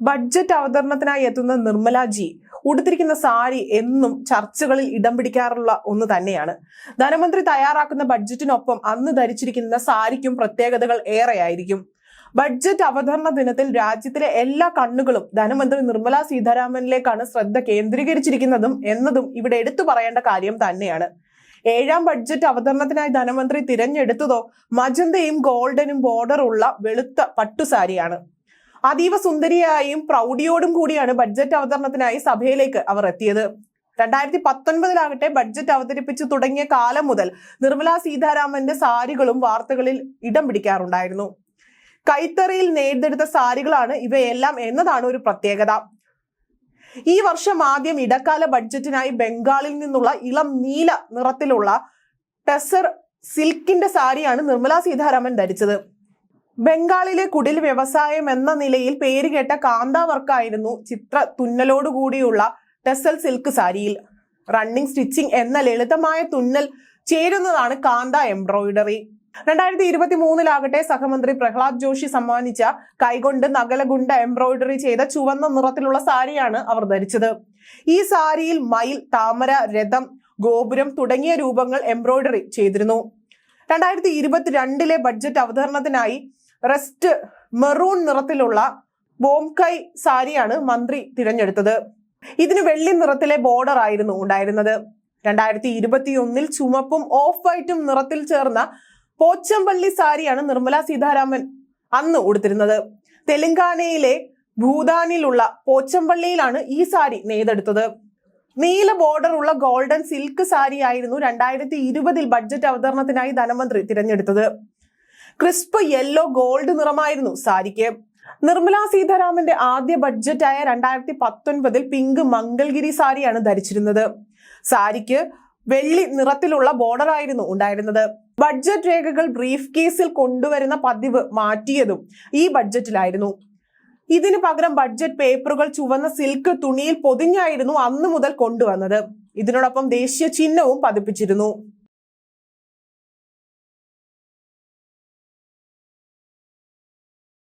Budget അവതരണത്തിനായി എത്തുന്ന നിർമ്മലാജി ഉടുത്തിരിക്കുന്ന സാരി എന്നും ചർച്ചകളിൽ ഇടം പിടിക്കാറുള്ള ഒന്ന് തന്നെയാണ്. ധനമന്ത്രി തയ്യാറാക്കുന്ന ബഡ്ജറ്റിനൊപ്പം അന്ന് ധരിച്ചിരിക്കുന്ന സാരിക്കും പ്രത്യേകതകൾ ഏറെയായിരിക്കും. ബഡ്ജറ്റ് അവതരണ ദിനത്തിൽ രാജ്യത്തിലെ എല്ലാ കണ്ണുകളും ധനമന്ത്രി നിർമ്മല സീതാരാമനിലേക്കാണ് ശ്രദ്ധ കേന്ദ്രീകരിച്ചിരിക്കുന്നതും എന്നതും ഇവിടെ എടുത്തു പറയേണ്ട കാര്യം തന്നെയാണ്. ഏഴാം ബഡ്ജറ്റ് അവതരണത്തിനായി ധനമന്ത്രി തിരഞ്ഞെടുത്തതോ മജന്തയും ഗോൾഡനും ബോർഡറുള്ള വെളുത്ത പട്ടുസാരിയാണ്. അതീവ സുന്ദരിയായും പ്രൗഢിയോടും കൂടിയാണ് ബഡ്ജറ്റ് അവതരണത്തിനായി സഭയിലേക്ക് അവർ എത്തിയത്. രണ്ടായിരത്തി പത്തൊൻപതിലാകട്ടെ ബഡ്ജറ്റ് അവതരിപ്പിച്ചു തുടങ്ങിയ കാലം മുതൽ നിർമ്മലാ സീതാരാമന്റെ സാരികളും വാർത്തകളിൽ ഇടം പിടിക്കാറുണ്ടായിരുന്നു. കൈത്തറിയിൽ നെയ്തെടുത്ത സാരികളാണ് ഇവയെല്ലാം എന്നതാണ് ഒരു പ്രത്യേകത. ഈ വർഷം ആദ്യം ഇടക്കാല ബഡ്ജറ്റിനായി ബംഗാളിൽ നിന്നുള്ള ഇളം നീല നിറത്തിലുള്ള ടെസർ സിൽക്കിന്റെ സാരിയാണ് നിർമ്മലാ സീതാരാമൻ ധരിച്ചത്. ബംഗാളിലെ കുടിൽ വ്യവസായം എന്ന നിലയിൽ പേരുകേട്ട കാന്ത വർക്കായിരുന്നു ചിത്ര തുന്നലോടുകൂടിയുള്ള ടെസൽ സിൽക്ക് സാരിയിൽ. റണ്ണിംഗ് സ്റ്റിച്ചിങ് എന്ന ലളിതമായ തുന്നൽ ചേരുന്നതാണ് കാന്ത എംബ്രോയിഡറി. രണ്ടായിരത്തി ഇരുപത്തി മൂന്നിലാകട്ടെ സഹമന്ത്രി പ്രഹ്ലാദ് ജോഷി സമ്മാനിച്ച കൈകൊണ്ട് നഗലഗുണ്ട എംബ്രോയിഡറി ചെയ്ത ചുവന്ന നിറത്തിലുള്ള സാരിയാണ് അവർ ധരിച്ചത്. ഈ സാരിയിൽ മയിൽ താമര രഥം ഗോപുരം തുടങ്ങിയ രൂപങ്ങൾ എംബ്രോയിഡറി ചെയ്തിരുന്നു. രണ്ടായിരത്തി ഇരുപത്തിരണ്ടിലെ ബഡ്ജറ്റ് അവതരണത്തിനായി റെസ്റ്റ് മെറൂൺ നിറത്തിലുള്ള ബോംകൈ സാരിയാണ് മന്ത്രി തിരഞ്ഞെടുത്തത്. ഇതിന് വെള്ളി നിറത്തിലെ ബോർഡർ ആയിരുന്നു ഉണ്ടായിരുന്നത്. രണ്ടായിരത്തി ഇരുപത്തി ഒന്നിൽ ചുമപ്പും ഓഫ് വൈറ്റും നിറത്തിൽ ചേർന്ന പോച്ചമ്പള്ളി സാരിയാണ് നിർമ്മല സീതാരാമൻ അന്ന് ഉടുത്തിരുന്നത്. തെലങ്കാനയിലെ ഭൂതാനിലുള്ള പോച്ചമ്പള്ളിയിലാണ് ഈ സാരി നെയ്തെടുത്തത്. നീല ബോർഡർ ഉള്ള ഗോൾഡൻ സിൽക്ക് സാരി ആയിരുന്നു രണ്ടായിരത്തി ഇരുപതിൽ ബഡ്ജറ്റ് അവതരണത്തിനായി ധനമന്ത്രി തിരഞ്ഞെടുത്തത്. ക്രിസ്പ് യെല്ലോ ഗോൾഡ് നിറമായിരുന്നു സാരിക്ക്. നിർമ്മല സീതാരാമന്റെ ആദ്യ ബഡ്ജറ്റായ രണ്ടായിരത്തി പത്തൊൻപതിൽ പിങ്ക് മംഗൾഗിരി സാരിയാണ് ധരിച്ചിരുന്നത്. സാരിക്ക് വെള്ളി നിറത്തിലുള്ള ബോർഡർ ആയിരുന്നു ഉണ്ടായിരുന്നത്. ബഡ്ജറ്റ് രേഖകൾ ബ്രീഫ് കേസിൽ കൊണ്ടുവരുന്ന പതിവ് മാറ്റിയതും ഈ ബഡ്ജറ്റിലായിരുന്നു ഇതിനു പകരം ബഡ്ജറ്റ് പേപ്പറുകൾ ചുവന്ന സിൽക്ക് തുണിയിൽ പൊതിഞ്ഞായിരുന്നു അന്നു മുതൽ കൊണ്ടുവന്നത്. ഇതിനോടൊപ്പം ദേശീയ ചിഹ്നവും പതിപ്പിച്ചിരുന്നു.